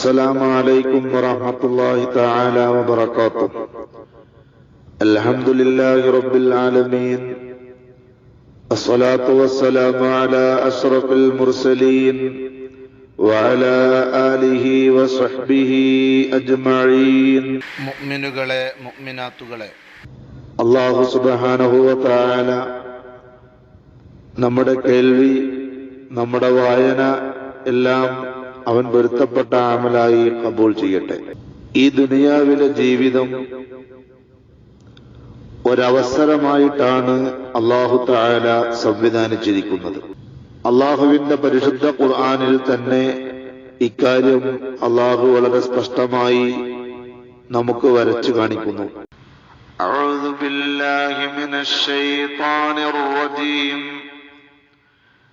السلام عليكم ورحمة الله تعالى وبركاته الحمد لله رب العالمين الصلاة والسلام على أشرف المرسلين وعلى آله وصحبه أجمعين മുഅ്മിനുകളെ മുഅ്മിനാത്തുകളെ അള്ളാഹു സുബാനഹുവത്തായ നമ്മുടെ കേൾവി നമ്മുടെ വായന എല്ലാം അവൻ പൊരുത്തപ്പെട്ട ആമലായി കബൂൾ ചെയ്യട്ടെ ഈ ദുനിയാവിലെ ജീവിതം ഒരവസരമായിട്ടാണ് അള്ളാഹു താല സംവിധാനിച്ചിരിക്കുന്നത് അള്ളാഹുവിന്റെ പരിശുദ്ധ ഖുർആാനിൽ തന്നെ ഇക്കാര്യം അള്ളാഹു വളരെ സ്പഷ്ടമായി നമുക്ക് വരച്ചു കാണിക്കുന്നു أعوذ بالله من الشيطان الرجيم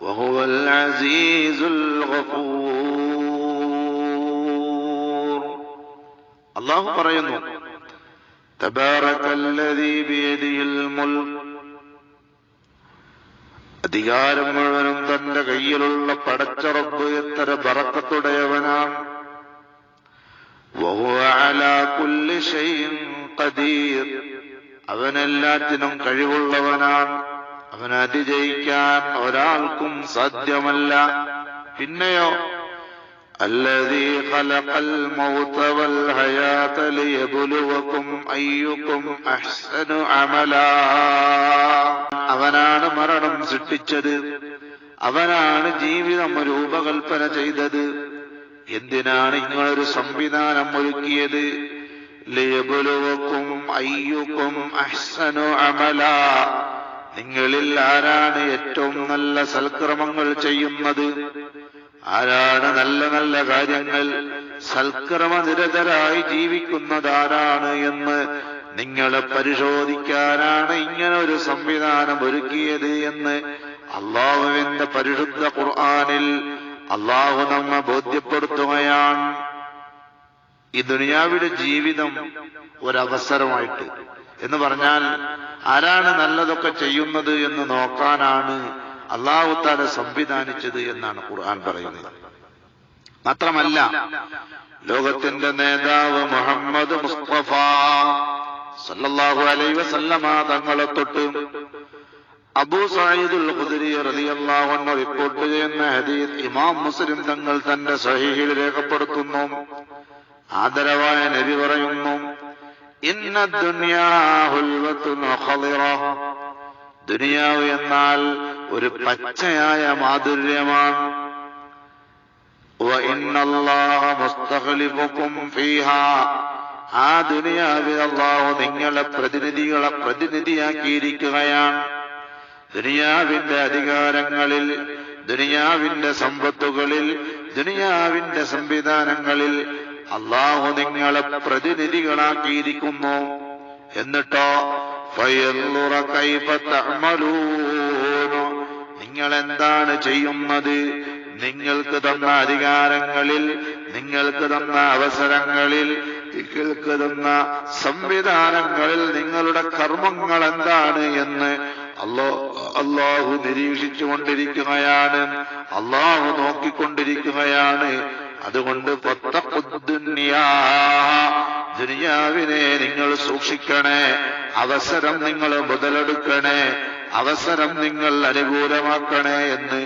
وهو العزيز الغفور الله പറയുന്നു تبارك الذي بيده الملك അധികാരം മുഴുവനും തന്റെ കയ്യിലുള്ള പടച്ചറബ് എത്ര ബറക്കത്തുടയവനാണ് وهو على كل شيء قدير അവനെല്ലാറ്റിനും കഴിവുള്ളവനാണ് അവൻ അതിജയിക്കാൻ ഒരാൾക്കും സാധ്യമല്ല പിന്നെയോ الذي خلق الموت والحياة ليبلوكم أيكم أحسن عملا അവനാണ് മരണം സൃഷ്ടിച്ചത് അവനാണ് ജീവിതം രൂപകൽപ്പന ചെയ്തത് എന്തിനാണ് ഇങ്ങനൊരു സംവിധാനം ഒരുക്കിയത് ലിയബുലുവക്കും അയ്യുക്കും അഹ്സനു അമല നിങ്ങളിൽ ആരാണ് ഏറ്റവും നല്ല സൽക്രമങ്ങൾ ചെയ്യുന്നത്? ആരാണ് നല്ല നല്ല കാര്യങ്ങൾ സൽക്രമനിരതരായി ജീവിക്കുന്നത് ആരാണ് എന്ന് നിങ്ങളെ പരിശോധിക്കാനാണ് ഇങ്ങനെ ഒരു സംവിധാനം ഒരുക്കിയത് എന്ന് അള്ളാഹുവിന്റെ പരിശുദ്ധ ഖുർആാനിൽ അള്ളാഹു നമ്മെ ബോധ്യപ്പെടുത്തുകയാണ്. ഈ ദുനിയാവിടെ ജീവിതം ഒരവസരമായിട്ട് എന്ന് പറഞ്ഞാൽ ആരാണ് നല്ലതൊക്കെ ചെയ്യുന്നത് എന്ന് നോക്കാനാണ് അള്ളാഹുത്താല സംവിധാനിച്ചത് എന്നാണ് ഖുർആൻ പറയുന്നത്. മാത്രമല്ല ലോകത്തിന്റെ നേതാവ് മുഹമ്മദ് മുസ്തഫ സല്ലല്ലാഹു അലൈഹി വസല്ലമ തങ്ങളെ തൊട്ട് അബൂ സഈദുൽ ഖുദരി റളിയല്ലാഹു അൻഹു റിപ്പോർട്ട് ചെയ്യുന്ന ഹദീസ് ഇമാം മുസ്ലിം തങ്ങൾ തന്റെ സഹീഹിൽ രേഖപ്പെടുത്തുന്നു ആദരവായ നബി പറയുന്നു ദുനിയാവ് എന്നാൽ ഒരു പച്ചയായ മാധുര്യമാണ്. ആ ദുനിയാവിൽ അള്ളാഹു നിങ്ങളെ പ്രതിനിധികളെ പ്രതിനിധിയാക്കിയിരിക്കുകയാണ്. ദുനിയാവിന്റെ അധികാരങ്ങളിൽ ദുനിയാവിന്റെ സമ്പത്തുകളിൽ ദുനിയാവിന്റെ സംവിധാനങ്ങളിൽ അള്ളാഹു നിങ്ങളെ പ്രതിനിധികളാക്കിയിരിക്കുന്നു. എന്നിട്ടോ നിങ്ങൾ എന്താണ് ചെയ്യുന്നത്? നിങ്ങൾക്ക് തന്ന അധികാരങ്ങളിൽ നിങ്ങൾക്ക് തന്ന അവസരങ്ങളിൽ നിങ്ങൾക്ക് തന്ന സംവിധാനങ്ങളിൽ നിങ്ങളുടെ കർമ്മങ്ങൾ എന്താണ് എന്ന് അല്ലോ അള്ളാഹു നിരീക്ഷിച്ചുകൊണ്ടിരിക്കുകയാണ്. അള്ളാഹു നോക്കിക്കൊണ്ടിരിക്കുകയാണ്. അതുകൊണ്ട് ദുനിയാവിനെ നിങ്ങൾ സൂക്ഷിക്കണേ. അവസരം നിങ്ങൾ മുതലെടുക്കണേ. അവസരം നിങ്ങൾ അനുകൂലമാക്കണേ എന്ന്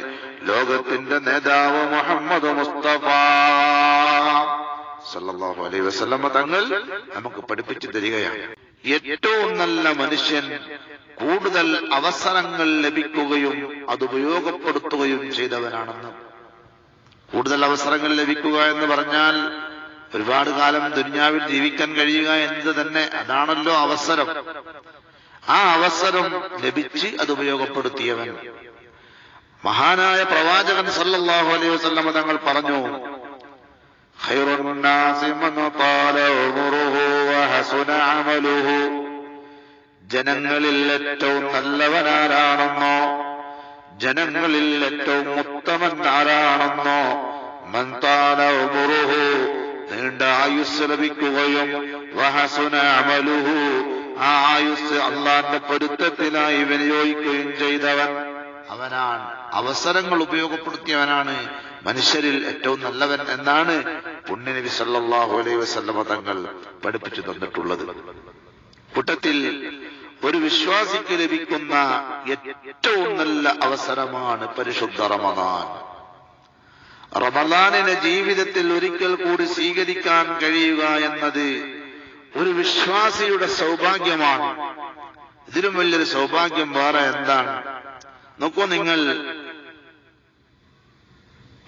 ലോകത്തിന്റെ നേതാവ് മുഹമ്മദ് മുസ്തഫ അലൈ അലൈഹി വസല്ലമ തങ്ങൾ നമുക്ക് പഠിപ്പിച്ചു തരികയാണ്. ഏറ്റവും നല്ല മനുഷ്യൻ കൂടുതൽ അവസരങ്ങൾ ലഭിക്കുകയും അത് ഉപയോഗപ്പെടുത്തുകയും ചെയ്തവനാണെന്ന് കൂടുതൽ അവസരങ്ങൾ ലഭിക്കുക എന്ന് പറഞ്ഞാൽ ഒരുപാട് കാലം ദുനിയാവിൽ ജീവിക്കാൻ കഴിയുക എന്നത് തന്നെ അതാണല്ലോ അവസരം. ആ അവസരം ലഭിച്ച് അത് ഉപയോഗപ്പെടുത്തിയവൻ. മഹാനായ പ്രവാചകൻ സല്ലല്ലാഹു അലൈഹി വസ്ലമ തങ്ങൾ പറഞ്ഞു ജനങ്ങളിൽ ഏറ്റവും നല്ലവനാരാണെന്നോ ജനങ്ങളിൽ ഏറ്റവും ഉത്തമൻ ആരാണെന്നോ മന്താല ഉമുറുഹു നീണ്ട ആയുസ് ലഭിക്കുകയും വഹസുന അമലുഹു ആ ആയുസ് അള്ളാന്റെ പൊരുത്തത്തിനായി വിനിയോഗിക്കുകയും ചെയ്തവൻ. അവനാണ് അവസരങ്ങൾ ഉപയോഗപ്പെടുത്തിയവനാണ് മനുഷ്യരിൽ ഏറ്റവും നല്ലവൻ എന്നാണ് പുണ്യനബി സല്ലാഹു അലൈഹി വസല്ലമ തങ്ങൾ പഠിപ്പിച്ചു തന്നിട്ടുള്ളത്. കൂട്ടത്തിൽ ഒരു വിശ്വാസിക്ക് ലഭിക്കുന്ന ഏറ്റവും നല്ല അവസരമാണ് പരിശുദ്ധ റമദാൻ. റമദാനിനെ ജീവിതത്തിൽ ഒരിക്കൽ കൂടി സ്വീകരിക്കാൻ കഴിയുക എന്നത് ഒരു വിശ്വാസിയുടെ സൗഭാഗ്യമാണ്. ഇതിലും വലിയൊരു സൗഭാഗ്യം വേറെ എന്താണ്? നോക്കൂ നിങ്ങൾ.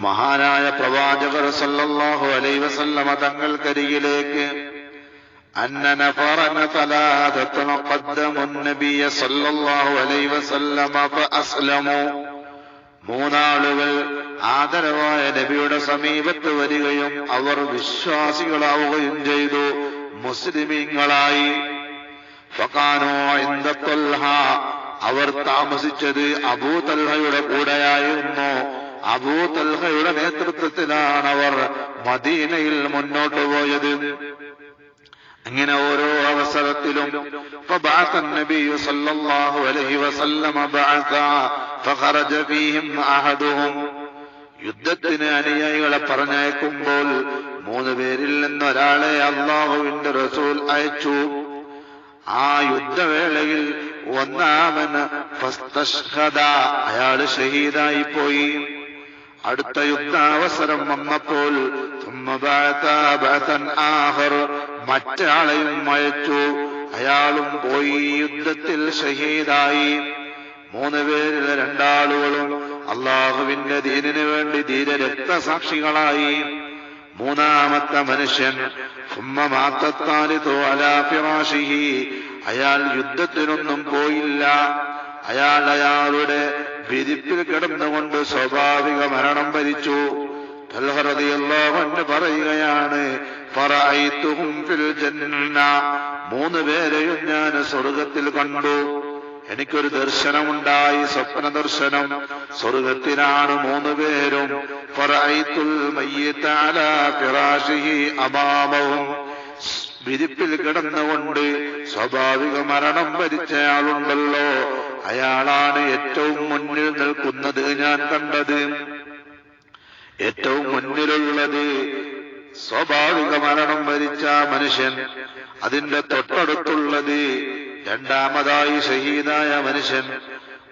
മഹാനായ പ്രവാചകർ സല്ലല്ലാഹു അലൈഹി വസല്ലമ തങ്ങൾക്കരികിലേക്ക് أن نفرا ثلاثة قدموا النبي صلى الله عليه وسلم فأسلموا മൂന്നാളുകൾ ആദരവായ നബിയുടെ സമീപത്ത് വരികയും അവർ വിശ്വാസികളാവുകയും ചെയ്തു മുസ്ലിമീങ്ങളായി ഫക്കാനോ ഇന്ദത്തൊൽഹ അവർ താമസിച്ചത് അബൂ തൽഹയുടെ കൂടെയായിരുന്നു അബൂ തൽഹയുടെ നേതൃത്വത്തിലാണ് അവർ മദീനയിൽ മുന്നോട്ട് പോയത് അങ്ങനെ ഓരോ അവസരത്തിലും യുദ്ധത്തിന് അനുയായികളെ പറഞ്ഞയക്കുമ്പോൾ മൂന്ന് പേരിൽ നിന്നൊരാളെ അള്ളാഹുവിന്റെ റസൂൽ അയച്ചു. ആ യുദ്ധവേളയിൽ ഒന്നാമന് അയാൾ ഷഹീദായി പോയി. അടുത്ത യുദ്ധാവസരം വന്നപ്പോൾ മറ്റൊരാളെയും മയച്ചു. അയാളും പോയി യുദ്ധത്തിൽ ഷഹീദായി. മൂന്ന് പേരിൽ രണ്ടാളുകളും അള്ളാഹുവിന്റെ ദീനിന് വേണ്ടി ധീര രക്തസാക്ഷികളായി മൂന്നാമത്തെ മനുഷ്യൻ ഫിറാഷിഹി. അയാൾ യുദ്ധത്തിനൊന്നും പോയില്ല. അയാൾ അയാളുടെ വിരിപ്പിൽ കിടന്നുകൊണ്ട് സ്വാഭാവിക മരണം ഭരിച്ചു. തൽഹറതിയല്ലോ എന്ന് പറയുകയാണ് മൂന്ന് പേരെയും ഞാൻ സ്വർഗത്തിൽ കണ്ടു. എനിക്കൊരു ദർശനമുണ്ടായി സ്വപ്ന ദർശനം. സ്വർഗത്തിലാണ് മൂന്ന് പേരും. അമാമഹും. വിരിപ്പിൽ കിടന്നുകൊണ്ട് സ്വാഭാവിക മരണം വരിച്ചയാളുണ്ടല്ലോ. അയാളാണ് ഏറ്റവും മുന്നിൽ നിൽക്കുന്നത് ഞാൻ കണ്ടത്. ഏറ്റവും മുന്നിലുള്ളത് സ്വാഭാവിക മരണം വരിച്ച മനുഷ്യൻ അതിന്റെ തൊട്ടടുത്തുള്ളത് രണ്ടാമതായി ഷഹീദായ മനുഷ്യൻ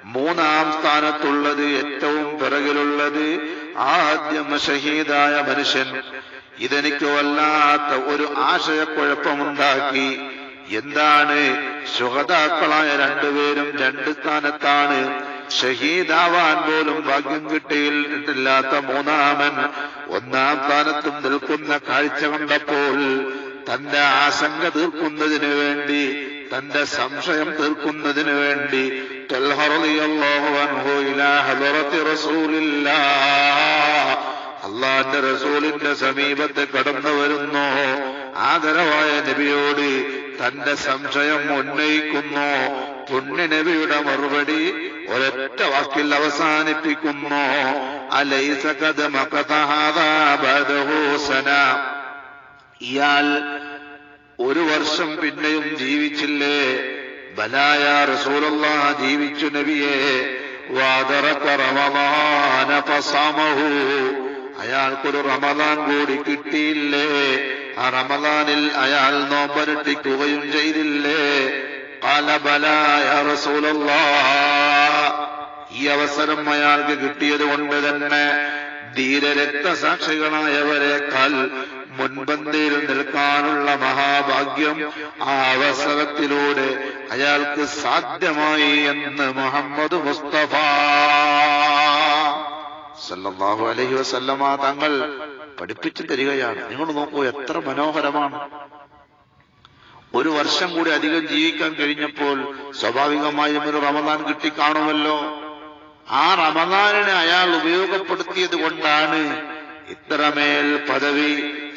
മൂന്നാം സ്ഥാനത്തുള്ളത് ഏറ്റവും പിറകിലുള്ളത് ആദ്യം ഷഹീദായ മനുഷ്യൻ. ഇതെനിക്ക് വല്ലാത്ത ഒരു ആശയക്കുഴപ്പമുണ്ടാക്കി. എന്താണ്? ശുഹതാക്കളായ രണ്ടുപേരും രണ്ട് സ്ഥാനത്താണ്. ഷഹീദാവാൻ പോലും ഭാഗ്യം കിട്ടിയിട്ടില്ലാത്ത മൂന്നാമൻ ഒന്നാം സ്ഥാനത്തും നിൽക്കുന്ന കാഴ്ച കണ്ടപ്പോൾ തന്റെ ആശങ്ക തീർക്കുന്നതിന് വേണ്ടി തന്റെ സംശയം തീർക്കുന്നതിന് വേണ്ടി അള്ളാന്റെ റസൂലിന്റെ സമീപത്ത് കടന്നു വരുന്നു. ആദരവായ നബിയോട് തന്റെ സംശയം ഉന്നയിക്കുന്നു. പുണ്യ നബിയുടെ മറുപടി ഒരൊറ്റ വാക്കിൽ അവസാനിപ്പിക്കുന്നു. അലൈസകത് മകതഹാദൂസന ഇയാൾ ഒരു വർഷം പിന്നെയും ജീവിച്ചില്ലേ? ബലായ റസൂലുള്ള ജീവിച്ചു നബിയെ. അയാൾക്കൊരു റമദാൻ കൂടി കിട്ടിയില്ലേ? ആ റമദാനിൽ അയാൾ നോമ്പരട്ടിക്കുകയും ചെയ്തില്ലേ? قال بلى يا رسول الله ഈ അവസരം അയാൾക്ക് കിട്ടിയത് കൊണ്ട് തന്നെ ധീര രക്തസാക്ഷികളായവരെക്കാൾ മുൻപന്തിയിൽ നിൽക്കാനുള്ള മഹാഭാഗ്യം ആ അവസരത്തിലൂടെ അയാൾക്ക് സാധ്യമായി എന്ന് മുഹമ്മദ് മുസ്തഫ സല്ലല്ലാഹു അലൈഹി വസല്ലമ തങ്ങൾ പഠിപ്പിച്ചു തരികയാണ് നിങ്ങൾ നോക്കൂ എത്ര മനോഹരമാണ് ഒരു വർഷം കൂടി അധികം ജീവിക്കാൻ കഴിഞ്ഞപ്പോൾ സ്വാഭാവികമായും ഒരു റമദാൻ കിട്ടിക്കാണുമല്ലോ. ആ റമദാനിനെ അയാൾ ഉപയോഗപ്പെടുത്തിയത് കൊണ്ടാണ് ഇത്രമേൽ പദവി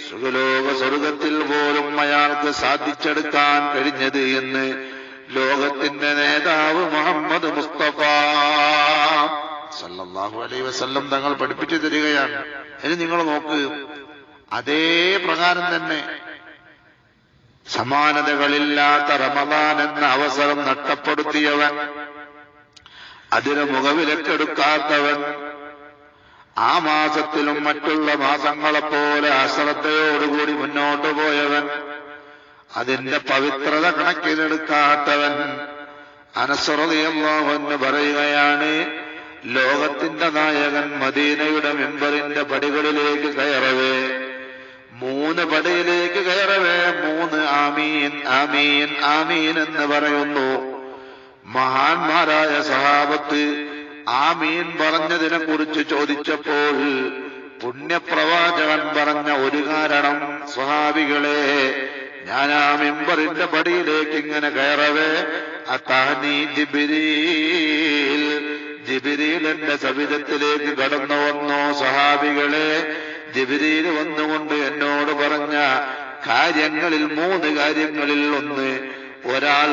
സുഖലോക സ്വർഗത്തിൽ പോലും അയാൾക്ക് സാധിച്ചെടുക്കാൻ കഴിഞ്ഞത് എന്ന് ലോകത്തിന്റെ നേതാവ് മുഹമ്മദ് മുസ്തഫ അലൈഹി വസല്ലം തങ്ങൾ പഠിപ്പിച്ചു തരികയാണ്. ഇനി നിങ്ങൾ നോക്ക് അതേ പ്രകാരം തന്നെ സമാനതകളില്ലാത്ത റമദാൻ എന്ന അവസരം നഷ്ടപ്പെടുത്തിയവൻ അതിന് മുഖവിലക്കെടുക്കാത്തവൻ ആ മാസത്തിലും മറ്റുള്ള മാസങ്ങളെപ്പോലെ അശ്രദ്ധയോടുകൂടി മുന്നോട്ടു പോയവൻ അതിന്റെ പവിത്രത കണക്കിലെടുക്കാത്തവൻ. അനസ്വറതയല്ലാവെന്ന് പറയുകയാണ് ലോകത്തിന്റെ നായകൻ മദീനയുടെ മെമ്പറിന്റെ പടികളിലേക്ക് കയറവേ. മൂന്ന് പടിയിലേക്ക് കയറവേ മൂന്ന് ആമീൻ ആമീൻ ആമീൻ എന്ന് പറയുന്നു. മഹാന്മാരായ സഹാബത്ത് ആമീൻ പറഞ്ഞതിനെ കുറിച്ച് ചോദിച്ചപ്പോൾ പുണ്യപ്രവാചകൻ പറഞ്ഞ ഒരു കാരണം സ്വഹാബികളെ ഞാൻ ആ മെമ്പറിന്റെ പടിയിലേക്ക് ഇങ്ങനെ കയറവേ അത്താനി ജിബിരിൽ ജിബിരിൽ എന്റെ സവിധത്തിലേക്ക് കടന്നു വന്നോ സഹാബികളെ ജിബിരിയിൽ വന്നുകൊണ്ട് എന്നോട് പറഞ്ഞ കാര്യങ്ങളിൽ മൂന്ന് കാര്യങ്ങളിൽ ഒന്ന്. ഒരാൾ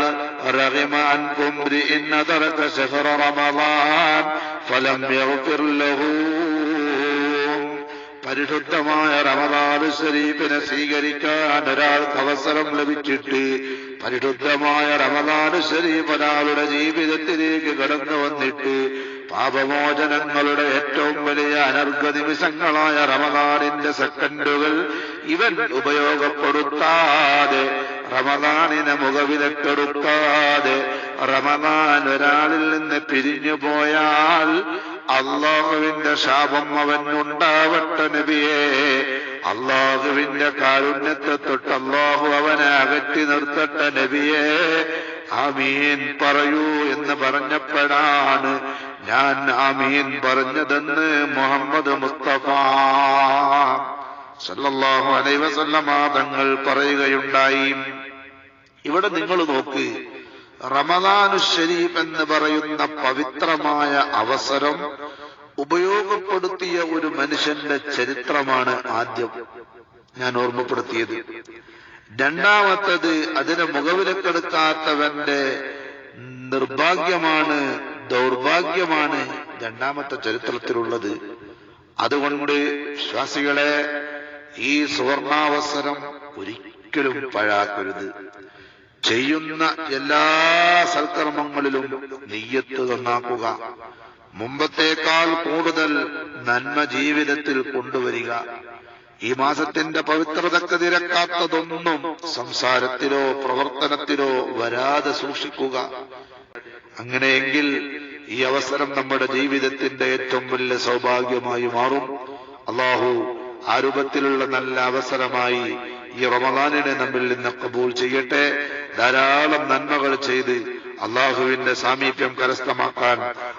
പരിശുദ്ധമായ റമദാൻ ശരീഫിനെ സ്വീകരിക്കാൻ ഒരാൾക്ക് അവസരം ലഭിച്ചിട്ട് പരിശുദ്ധമായ റമദാൻ ശരീഫ് ഒരാളുടെ ജീവിതത്തിലേക്ക് കടന്നു വന്നിട്ട് പാപമോചനങ്ങളുടെ ഏറ്റവും വലിയ അനർഘ നിമിഷങ്ങളായ റമദാനിന്റെ സെക്കൻഡുകൾ ഇവൻ ഉപയോഗപ്പെടുത്താതെ റമദാനിനെ മുഖവിലക്കെടുക്കാതെ റമദാൻ ഒരാളിൽ നിന്ന് പിരിഞ്ഞു പോയാൽ അള്ളാഹുവിന്റെ ശാപം അവനുണ്ടാവട്ടെ നബിയെ. അള്ളാഹുവിന്റെ കാരുണ്യത്തെ തൊട്ട് അള്ളാഹു അവനെ അകറ്റി നിർത്തട്ടെ നബിയെ. ആമീൻ പറയൂ എന്ന് പറഞ്ഞപ്പോഴാണ് ഞാൻ ആമീൻ പറഞ്ഞതെന്ന് മുഹമ്മദ് മുസ്തഫ സല്ലല്ലാഹു അലൈഹി വസല്ലമ തങ്ങൾ പറയുകയുണ്ടായി. ഇവിടെ നിങ്ങൾ നോക്ക് റമദാനു ഷരീഫ് എന്ന് പറയുന്ന പവിത്രമായ അവസരം ഉപയോഗപ്പെടുത്തിയ ഒരു മനുഷ്യന്റെ ചരിത്രമാണ് ആദ്യം ഞാൻ ഓർമ്മപ്പെടുത്തിയത്. രണ്ടാമത്തത് അതിനെ മുഖവിലക്കെടുക്കാത്തവന്റെ നിർഭാഗ്യമാണ് ദൗർഭാഗ്യമാണ് രണ്ടാമത്തെ ചരിത്രത്തിലുള്ളത്. അതുകൊണ്ട് വിശ്വാസികളെ ഈ സുവർണാവസരം ഒരിക്കലും പഴാക്കരുത്. ചെയ്യുന്ന എല്ലാ സൽക്കർമ്മങ്ങളിലും നെയ്യത്ത് നന്നാക്കുക. മുമ്പത്തേക്കാൾ കൂടുതൽ നന്മ ജീവിതത്തിൽ കൊണ്ടുവരിക. ഈ മാസത്തിന്റെ പവിത്രതക്ക് തിരക്കാത്തതൊന്നും സംസാരത്തിലോ പ്രവർത്തനത്തിലോ വരാതെ സൂക്ഷിക്കുക. അങ്ങനെയെങ്കിൽ ഈ അവസരം നമ്മുടെ ജീവിതത്തിന്റെ ഏറ്റവും വലിയ സൗഭാഗ്യമായി മാറും. അള്ളാഹു ആ രൂപത്തിലുള്ള നല്ല അവസരമായി ഈ റമദാനിനെ നമ്മിൽ നിന്ന് കബൂൾ ചെയ്യട്ടെ. ധാരാളം നന്മകൾ ചെയ്ത് അള്ളാഹുവിന്റെ സാമീപ്യം കരസ്ഥമാക്കാൻ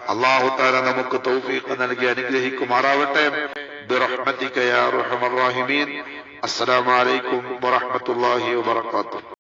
അള്ളാഹു താര നമുക്ക് തൗഫീഖ് നൽകി അനുഗ്രഹിക്കുമാറാവട്ടെ. അലൈക്കും യാ അർഹമർ